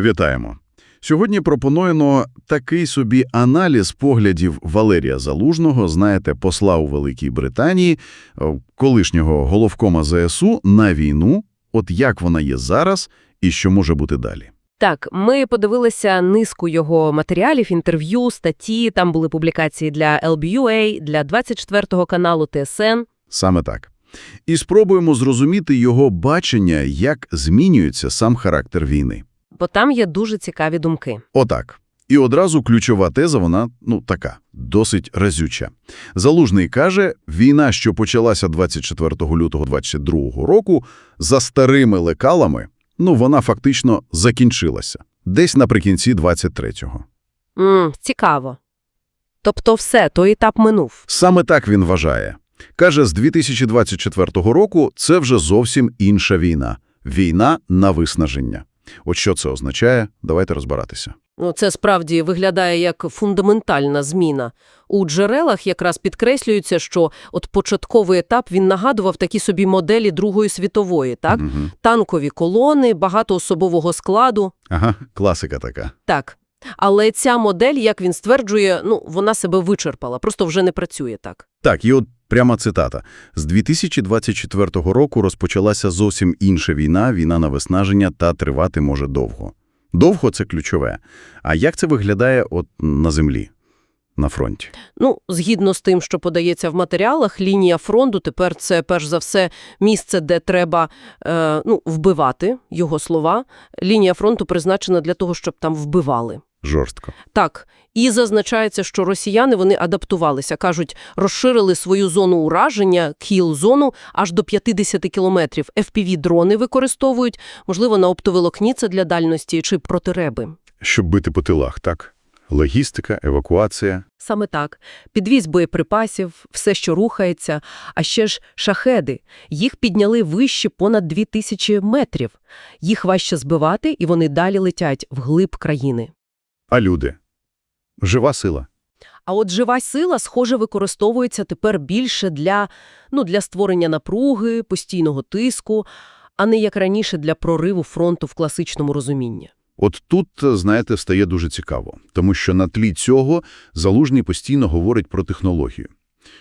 Вітаємо. Сьогодні пропонуємо такий собі аналіз поглядів Валерія Залужного, знаєте, посла у Великій Британії, е, колишнього головкома ЗСУ на війну, от як вона є зараз і що може бути далі. Так, ми подивилися низку його матеріалів, інтерв'ю, статті, там були публікації для LBUA, для 24-го каналу ТСН. Саме так. І спробуємо зрозуміти його бачення, як змінюється сам характер війни. Бо там є дуже цікаві думки. Отак. І одразу ключова теза, вона, ну, така, досить разюча. Залужний каже, війна, що почалася 24 лютого 22 року, за старими лекалами, ну, вона фактично закінчилася. Десь наприкінці 23-го. М, цікаво. Тобто все, той етап минув. Саме так він вважає. Каже, з 2024 року це вже зовсім інша війна. Війна на виснаження. От що це означає? Давайте розбиратися. Ну, це справді виглядає як фундаментальна зміна. У джерелах якраз підкреслюється, що от початковий етап він нагадував такі собі моделі Другої світової, так? Мгм. Танкові колони, багато особового складу. Ага, класика така. Так. Але ця модель, як він стверджує, ну, вона себе вичерпала, просто вже не працює так. Так, і от пряма цитата. З 2024 року розпочалася зовсім інша війна, війна на виснаження, та тривати може довго. Довго – це ключове. А як це виглядає от на землі, на фронті? Ну, згідно з тим, що подається в матеріалах, лінія фронту тепер це, перш за все, місце, де треба е, ну, вбивати, його слова. Лінія фронту призначена для того, щоб там вбивали. Жорстко. Так, і зазначається, що росіяни вони адаптувалися, кажуть, розширили свою зону ураження, кіл-зону, аж до 50 кілометрів. FPV-дрони використовують, можливо, на оптоволокні це для дальності чи протиреби. Щоб бити по тилах, так? Логістика, евакуація. Саме так. Підвіз боєприпасів, все, що рухається, а ще ж шахеди. Їх підняли вище понад 2000 метрів. Їх важче збивати, і вони далі летять вглиб країни. А люди? Жива сила. А от жива сила, схоже, використовується тепер більше для, ну, для створення напруги, постійного тиску, а не як раніше для прориву фронту в класичному розумінні. От тут, знаєте, стає дуже цікаво, тому що на тлі цього Залужний постійно говорить про технологію,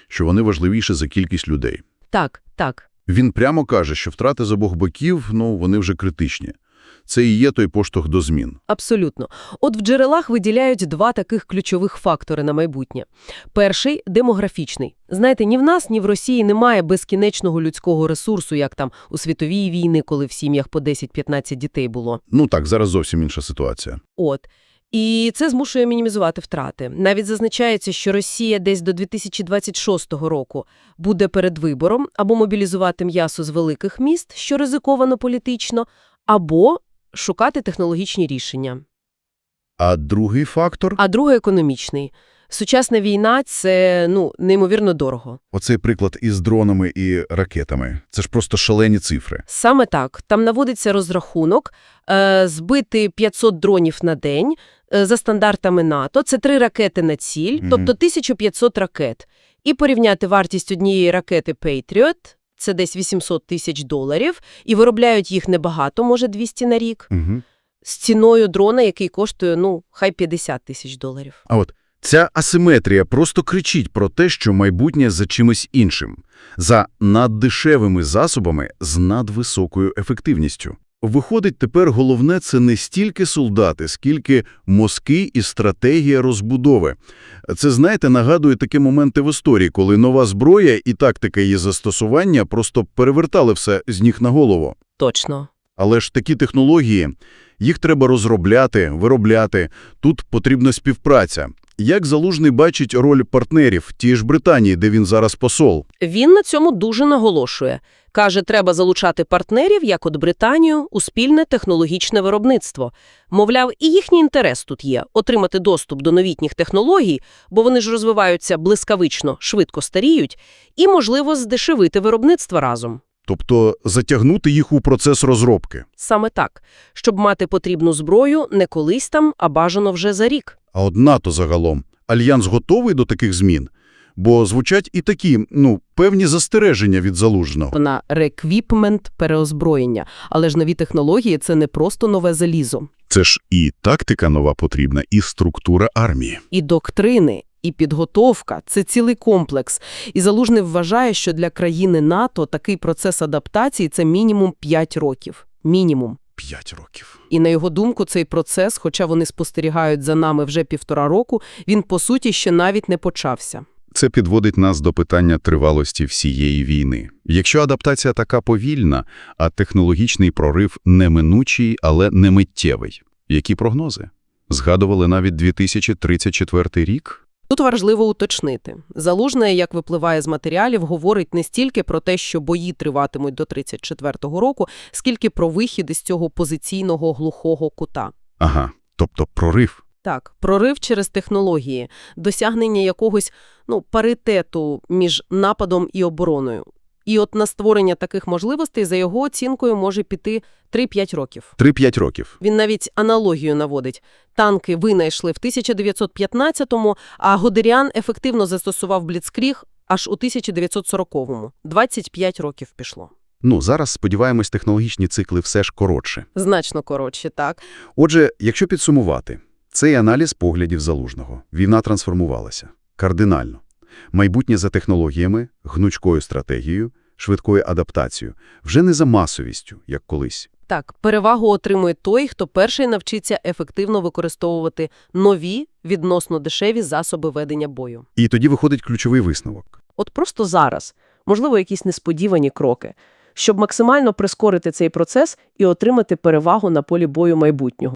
що вони важливіші за кількість людей. Так, так. Він прямо каже, що втрати з обох боків, ну, вони вже критичні. Це і є той поштовх до змін. Абсолютно. От в джерелах виділяють два таких ключових фактори на майбутнє. Перший – демографічний. Знаєте, ні в нас, ні в Росії немає безкінечного людського ресурсу, як там у світовій війни, коли в сім'ях по 10-15 дітей було. Ну так, зараз зовсім інша ситуація. От. І це змушує мінімізувати втрати. Навіть зазначається, що Росія десь до 2026 року буде перед вибором або мобілізувати м'ясо з великих міст, що ризиковано політично, або шукати технологічні рішення. А другий фактор А другий – економічний. Сучасна війна – це, ну, неймовірно дорого. оцей приклад із дронами і ракетами. Це ж просто шалені цифри. Саме так. Там наводиться розрахунок е, збити 500 дронів на день е, за стандартами НАТО. Це три ракети на ціль, Мгм. тобто 1500 ракет. І порівняти вартість однієї ракети Patriot – це десь 800 тисяч доларів, і виробляють їх небагато, може 200 на рік, Угу. з ціною дрона, який коштує, ну, хай 50 тисяч доларів. А от ця асиметрія просто кричить про те, що майбутнє за чимось іншим, за наддешевими засобами з надвисокою ефективністю. Виходить, тепер головне – це не стільки солдати, скільки мозки і стратегія розбудови. Це, знаєте, нагадує такі моменти в історії, коли нова зброя і тактика її застосування просто перевертали все з ніг на голову. Точно. Але ж такі технології, їх треба розробляти, виробляти. Тут потрібна співпраця. Як Залужний бачить роль партнерів тієї ж Британії, де він зараз посол? Він на цьому дуже наголошує. Каже, треба залучати партнерів, як от Британію, у спільне технологічне виробництво. Мовляв, і їхній інтерес тут є – отримати доступ до новітніх технологій, бо вони ж розвиваються блискавично, швидко старіють, і, можливо, здешевити виробництво разом. Тобто затягнути їх у процес розробки. Саме так, щоб мати потрібну зброю не колись там, а бажано вже за рік. А от НАТО загалом. Альянс готовий до таких змін? Бо звучать і такі, ну, певні застереження від Залужного. На реквіпмент переозброєння. Але ж нові технології – це не просто нове залізо. Це ж і тактика нова потрібна, і структура армії. І доктрини, і підготовка – це цілий комплекс. І Залужний вважає, що для країни НАТО такий процес адаптації – це мінімум 5 років. Мінімум. П'ять років. І на його думку, цей процес, хоча вони спостерігають за нами вже півтора року, він, по суті, ще навіть не почався. Це підводить нас до питання тривалості всієї війни. Якщо адаптація така повільна, а технологічний прорив неминучий, але не миттєвий. Які прогнози? Згадували навіть 2034 рік? Тут важливо уточнити. Залужне, як випливає з матеріалів, говорить не стільки про те, що бої триватимуть до 34-го року, скільки про вихід із цього позиційного глухого кута. Ага, тобто прорив. Так, прорив через технології, досягнення якогось ну, паритету між нападом і обороною. І от на створення таких можливостей, за його оцінкою, може піти 3-5 років. 3-5 років. Він навіть аналогію наводить. Танки винайшли в 1915-му, а Годерян ефективно застосував бліцкріг аж у 1940-му. 25 років пішло. Ну, зараз, сподіваємось, технологічні цикли все ж коротше. Значно коротше, так. Отже, якщо підсумувати, цей аналіз поглядів Залужного. Війна трансформувалася. Кардинально. Майбутнє за технологіями, гнучкою стратегією, швидкою адаптацією. Вже не за масовістю, як колись. Так, перевагу отримує той, хто перший навчиться ефективно використовувати нові, відносно дешеві засоби ведення бою. І тоді виходить ключовий висновок. От просто зараз, можливо, якісь несподівані кроки, щоб максимально прискорити цей процес і отримати перевагу на полі бою майбутнього.